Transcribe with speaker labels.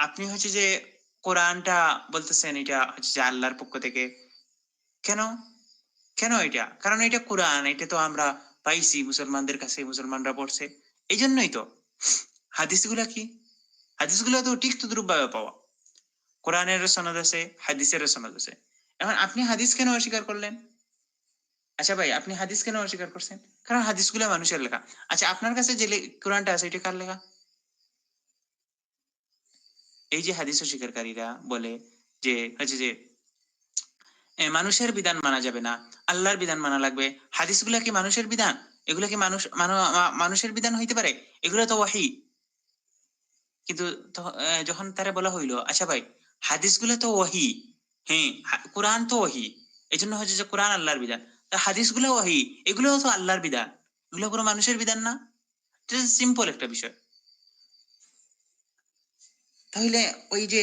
Speaker 1: আপনি হচ্ছে যে কোরআনটা বলতেছেন, এটা হচ্ছে যে আল্লাহর পক্ষ থেকে। কেন? কেন এটা? কারণ এটা কোরআন, এটা তো আমরা পাইছি, মুসলমানদের কাছে মুসলমানরা পড়ছে। এই জন্যই তো। হাদিসগুলা কি? হাদিসগুলো তো ঠিক তদ্রুপ ভাবে পাওয়া। কোরআনের সনদ আছে, হাদিসের সনদ আছে। এখন আপনি হাদিস কেন অস্বীকার করলেন? আচ্ছা ভাই, আপনি হাদিস কেন অস্বীকার করছেন? কারণ হাদিসগুলো মানুষের লেখা। আচ্ছা আপনার কাছে যে কোরআনটা আছে, এটা কার লেখা? এই যে হাদিস অস্বীকারীরা বলে যে হচ্ছে যে মানুষের বিধান মানা যাবে না, আল্লাহর বিধান মানা লাগবে। হাদিসগুলা কি মানুষের বিধান? এগুলো কি মানুষ মানুষের বিধান হইতে পারে? এগুলো তো ওয়াহি। কিন্তু যখন তারা বলা হইল আচ্ছা ভাই হাদিস হাদিসগুলো তো ওয়াহি। হ্যাঁ কোরআন তো ওয়াহি। এই জন্য হচ্ছে যে, কোরআন আল্লাহর বিধান। তা হাদিসগুলো ওয়াহি, এগুলোও তো আল্লাহর বিধান। এগুলো কোনো মানুষের বিধান না? সিম্পল একটা বিষয়। তাহলে ওই যে